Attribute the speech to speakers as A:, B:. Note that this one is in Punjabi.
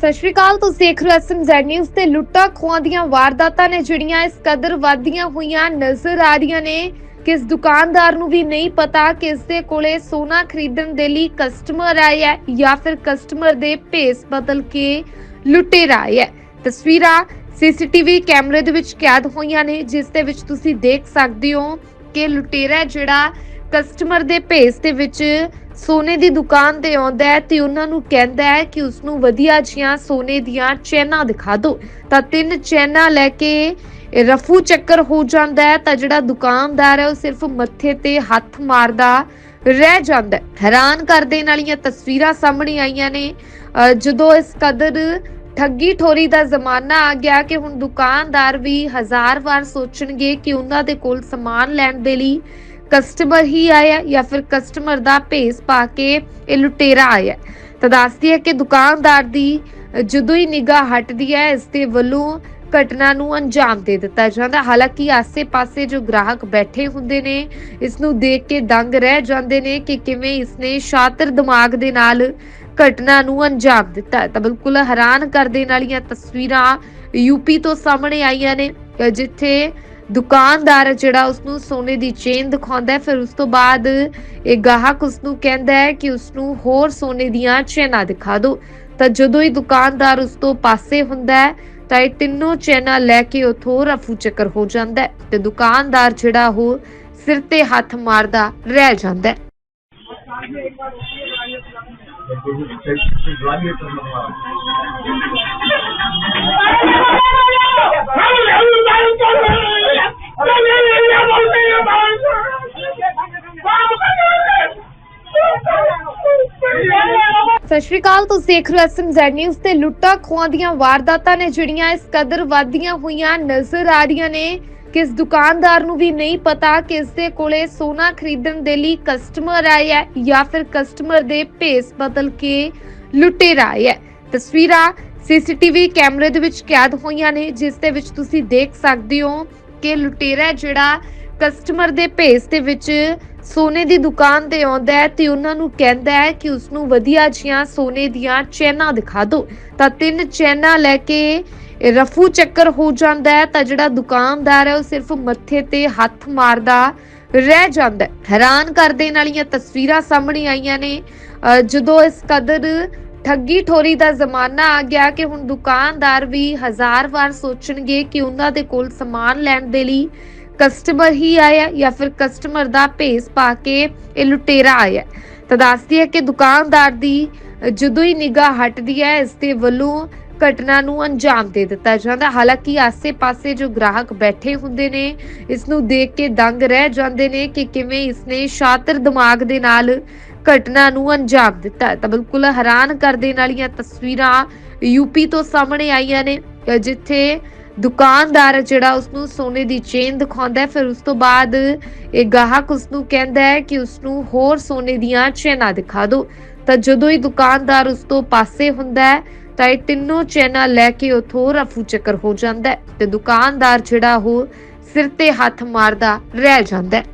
A: ਸਤਿ ਸ਼੍ਰੀ ਅਕਾਲ ਤੁਸੀਂ ਦੇਖ ਰਹੇ ਹੋ ਐਸਐਮਜ਼ੈਡ ਨਿਊਜ਼ ਤੇ ਲੁੱਟਾਂ ਖੋਹਾਂ ਦੀਆਂ ਵਾਰਦਾਤਾਂ ਨੇ ਜਿਹੜੀਆਂ ਇਸ ਕਦਰ ਵਧਦੀਆਂ ਹੋਈਆਂ ਨਜ਼ਰ ਆ ਰਹੀਆਂ ਨੇ। ਕਿ ਦੁਕਾਨਦਾਰ ਨੂੰ ਵੀ ਨਹੀਂ ਪਤਾ ਕਿ ਇਸ ਦੇ ਕੋਲੇ ਸੋਨਾ ਖਰੀਦਣ ਦੇ ਲਈ ਕਸਟਮਰ ਆਇਆ ਹੈ ਜਾਂ ਫਿਰ ਕਸਟਮਰ ਦੇ ਭੇਸ ਬਦਲ ਕੇ ਲੁਟੇਰਾ ਆਇਆ ਹੈ ਤਸਵੀਰਾਂ ਸੀਸੀਟੀਵੀ ਕੈਮਰੇ ਦੇ ਵਿੱਚ ਕੈਦ ਹੋਈਆਂ ਨੇ, ਜਿਸ ਦੇ ਵਿੱਚ ਤੁਸੀਂ ਦੇਖ ਸਕਦੇ ਹੋ ਕਿ ਲੁਟੇਰਾ ਜਿਹੜਾ ਕਸਟਮਰ ਦੇ ਭੇਸ ਦੇ ਵਿੱਚ ਸੋਨੇ ਦੀ ਦੁਕਾਨ ਤੇ ਆਉਂਦਾ ਹੈ ਤੇ ਉਹਨਾਂ ਨੂੰ ਕਹਿੰਦਾ ਹੈ ਕਿ ਉਸ ਨੂੰ ਵਧੀਆ ਜੀਆਂ ਸੋਨੇ ਦੀਆਂ ਚੈਨਾਂ ਦਿਖਾ ਦਿਓ। ਤਾਂ ਤਿੰਨ ਚੈਨਾਂ ਲੈ ਕੇ ਇਹ ਰਫੂ ਚੱਕਰ ਹੋ ਜਾਂਦਾ ਹੈ, ਤਾਂ ਜਿਹੜਾ ਦੁਕਾਨਦਾਰ ਹੈ ਉਹ ਸਿਰਫ ਮੱਥੇ ਤੇ ਹੱਥ ਮਾਰਦਾ ਰਹਿ ਜਾਂਦਾ ਹੈਰਾਨ ਕਰ ਦੇਣ ਵਾਲੀਆਂ ਤਸਵੀਰਾਂ ਸਾਹਮਣੇ ਆਈਆਂ ਨੇ। ਜਦੋਂ ਇਸ ਕਦਰ ਠੱਗੀ ਠੋਰੀ ਦਾ ਜ਼ਮਾਨਾ ਆ ਗਿਆ ਕਿ ਹੁਣ ਦੁਕਾਨਦਾਰ ਵੀ ਹਜ਼ਾਰ ਵਾਰ ਸੋਚਣਗੇ ਕਿ ਉਹਨਾਂ ਦੇ ਕੋਲ ਸਮਾਨ ਲੈਣ ਦੇ ਲਈ ਕਸਟਮਰ ਹੀ ਆਇਆ ਜਾਂ ਫਿਰ ਕਸਟਮਰ ਦਾ ਭੇਸ ਪਾ ਕੇ ਇਹ ਲੁਟੇਰਾ ਆਇਆ। ਤਾਂ ਦੱਸਦੀ ਹੈ ਕਿ ਦੁਕਾਨਦਾਰ ਦੀ ਜਦੋਂ ਹੀ ਨਿਗਾਹ ਹਟਦੀ ਹੈ, ਇਸ ਦੇ ਵੱਲੋਂ ਘਟਨਾ ਨੂੰ ਅੰਜਾਮ ਦੇ ਦਿੱਤਾ ਜਾਂਦਾ। ਹਾਲਾਂਕਿ ਆਸੇ-ਪਾਸੇ ਜੋ ਗ੍ਰਾਹਕ ਬੈਠੇ ਹੁੰਦੇ ਨੇ ਇਸ ਨੂੰ ਦੇਖ ਕੇ ਦੰਗ ਰਹਿ ਜਾਂਦੇ ਨੇ ਕਿ ਕਿਵੇਂ ਇਸਨੇ ਸ਼ਾਤਰ ਦਿਮਾਗ ਦੇ ਨਾਲ ਘਟਨਾ ਨੂੰ ਅੰਜਾਮ ਦਿੱਤਾ ਤਾਂ ਬਿਲਕੁਲ ਹੈਰਾਨ ਕਰ ਦੇਣ ਵਾਲੀਆਂ ਤਸਵੀਰਾਂ ਯੂਪੀ ਤੋਂ ਸਾਹਮਣੇ ਆਈਆਂ ਨੇ ਅ, ਜਿੱਥੇ ਦੁਕਾਨਦਾਰ ਜਿਹੜਾ ਉਸ ਨੂੰ ਸੋਨੇ ਦੀ ਚੇਨ ਦਿਖਾਉਂਦਾ ਹੈ ਫਿਰ ਉਸ ਤੋਂ ਬਾਅਦ ਇਹ ਗਾਹਕ ਉਸ ਨੂੰ ਕਹਿੰਦਾ ਹੈ ਕਿ ਉਸ ਨੂੰ ਹੋਰ ਸੋਨੇ ਦੀਆਂ ਚੈਨਾਂ ਦਿਖਾ ਦਿਓ। ਤਾਂ ਜਦੋਂ ਹੀ ਦੁਕਾਨਦਾਰ ਉਸ ਤੋਂ ਪਾਸੇ ਹੁੰਦਾ ਹੈ ਤਾਂ ਇਹ ਤਿੰਨੋਂ ਚੈਨਾ ਲੈ ਕੇ ਉਥੋਂ ਰਫੂ ਚੱਕਰ ਹੋ ਜਾਂਦਾ ਤੇ ਦੁਕਾਨਦਾਰ ਜਿਹੜਾ ਉਹ ਸਿਰ ਤੇ ਹੱਥ ਮਾਰਦਾ ਰਹਿ ਜਾਂਦਾ ਹੈ। ਸਤਿ ਸ਼੍ਰੀ ਅਕਾਲ। ਤੁਸੀਂ ਦੇਖ ਰਹੇ ਹੋ ਐਸਐਮਜ਼ੈਡ ਨਿਊਜ਼ ਤੇ ਲੁੱਟਾਂ ਖੋਹਾਂ ਦੀਆਂ ਵਾਰਦਾਤਾਂ ਨੇ ਜਿਹੜੀਆਂ ਇਸ ਕਦਰ ਵੱਧਦੀਆਂ ਹੋਈਆਂ ਨਜ਼ਰ ਆ ਰਹੀਆਂ ਨੇ। ਕਿਸ ਦੁਕਾਨਦਾਰ ਨੂੰ ਵੀ ਨਹੀਂ ਪਤਾ ਕਿ ਇਸ ਦੇ ਕੋਲੇ ਸੋਨਾ ਖਰੀਦਣ ਦੇ ਲਈ ਕਸਟਮਰ ਆਇਆ ਹੈ ਜਾਂ ਫਿਰ ਕਸਟਮਰ ਦੇ ਭੇਸ ਬਦਲ ਕੇ ਲੁਟੇਰਾ ਆਇਆ ਹੈ। ਤਸਵੀਰਾਂ ਸੀਸੀਟੀਵੀ ਕੈਮਰੇ ਦੇ ਵਿੱਚ ਕੈਦ ਹੋਈਆਂ ਨੇ, ਜਿਸ ਦੇ ਵਿੱਚ ਤੁਸੀਂ ਦੇਖ ਸਕਦੇ ਹੋ ਕਿ ਲੁਟੇਰਾ ਜਿਹੜਾ ਕਸਟਮਰ ਦੇ ਭੇਸ ਦੇ ਵਿੱਚ ਸੋਨੇ ਦੀ ਦੁਕਾਨ ਤੇ ਆਉਂਦਾ ਹੈ ਤੇ ਉਹਨਾਂ ਨੂੰ ਕਹਿੰਦਾ ਹੈ ਕਿ ਉਸ ਨੂੰ ਵਧੀਆ ਜੀਆਂ ਸੋਨੇ ਦੀਆਂ ਚੈਨਾਂ ਦਿਖਾ ਦਿਓ। ਤਾਂ ਤਿੰਨ ਚੈਨਾਂ ਲੈ ਕੇ ਰਫੂ ਚੱਕਰ ਹੋ ਜਾਂਦਾ ਹੈ ਤਾਂ ਜਿਹੜਾ ਦੁਕਾਨਦਾਰ ਹੈ ਉਹ ਸਿਰਫ ਮੱਥੇ ਤੇ ਹੱਥ ਮਾਰਦਾ ਰਹਿ ਜਾਂਦਾ ਹੈ। ਹੈਰਾਨ ਕਰ ਦੇਣ ਵਾਲੀਆਂ ਤਸਵੀਰਾਂ ਸਾਹਮਣੇ ਆਈਆਂ ਨੇ। ਜਦੋਂ ਇਸ ਕਦਰ ਠੱਗੀ ਠੋਰੀ ਦਾ ਜ਼ਮਾਨਾ ਆ ਗਿਆ ਕਿ ਹੁਣ ਦੁਕਾਨਦਾਰ ਵੀ ਹਜ਼ਾਰ ਵਾਰ ਸੋਚਣਗੇ ਕਿ ਉਹਨਾਂ ਦੇ ਕੋਲ ਸਮਾਨ ਲੈਣ ਦੇ ਲਈ ਕਸਟਮਰ ਹੀ ਆਇਆ ਜਾਂ ਫਿਰ ਕਸਟਮਰ ਦਾ ਭੇਸ ਪਾ ਕੇ ਇਹ ਲੁਟੇਰਾ ਆਇਆ। ਤਾਂ ਦੱਸਦੀ ਹੈ ਕਿ ਦੁਕਾਨਦਾਰ ਦੀ ਜਦੋਂ ਹੀ ਨਿਗਾਹ ਹਟਦੀ ਹੈ ਇਸ ਦੇ ਵੱਲੋਂ ਘਟਨਾ ਨੂੰ ਅੰਜਾਮ ਦੇ ਦਿੱਤਾ ਜਾਂਦਾ। ਹਾਲਾਂਕਿ ਆਸੇ-ਪਾਸੇ ਜੋ ਗ੍ਰਾਹਕ ਬੈਠੇ ਹੁੰਦੇ ਨੇ ਇਸ ਨੂੰ ਦੇਖ ਕੇ ਦੰਗ ਰਹਿ ਜਾਂਦੇ ਨੇ ਕਿ ਕਿਵੇਂ ਇਸਨੇ ਸ਼ਾਤਰ ਦਿਮਾਗ ਦੇ ਨਾਲ ਘਟਨਾ ਨੂੰ ਅੰਜਾਮ ਦਿੱਤਾ। ਤਾਂ ਬਿਲਕੁਲ ਹੈਰਾਨ ਕਰ ਦੇਣ ਵਾਲੀਆਂ ਤਸਵੀਰਾਂ ਯੂਪੀ ਤੋਂ ਸਾਹਮਣੇ ਆਈਆਂ ਨੇ ਅ, ਜਿੱਥੇ ਦੁਕਾਨਦਾਰ ਜਿਹੜਾ ਉਸ ਨੂੰ ਸੋਨੇ ਦੀ ਚੇਨ ਦਿਖਾਉਂਦਾ ਹੈ, ਫਿਰ ਉਸ ਤੋਂ ਬਾਅਦ ਇਹ ਗਾਹਕ ਉਸ ਨੂੰ ਕਹਿੰਦਾ ਹੈ ਕਿ ਉਸ ਨੂੰ ਹੋਰ ਸੋਨੇ ਦੀਆਂ ਚੇਨਾਂ ਦਿਖਾ ਦਿਓ। ਤਾਂ ਜਦੋਂ ਹੀ ਦੁਕਾਨਦਾਰ ਉਸ ਤੋਂ ਪਾਸੇ ਹੁੰਦਾ ਹੈ, ਤਾਂ ਇਹ ਤਿੰਨੋਂ ਚੇਨਾਂ ਲੈ ਕੇ ਉਥੋਂ ਰਫੂ ਚੱਕਰ ਹੋ ਜਾਂਦਾ ਹੈ ਤੇ ਦੁਕਾਨਦਾਰ ਜਿਹੜਾ ਉਹ ਸਿਰ ਤੇ ਹੱਥ ਮਾਰਦਾ ਰਹਿ ਜਾਂਦਾ ਹੈ।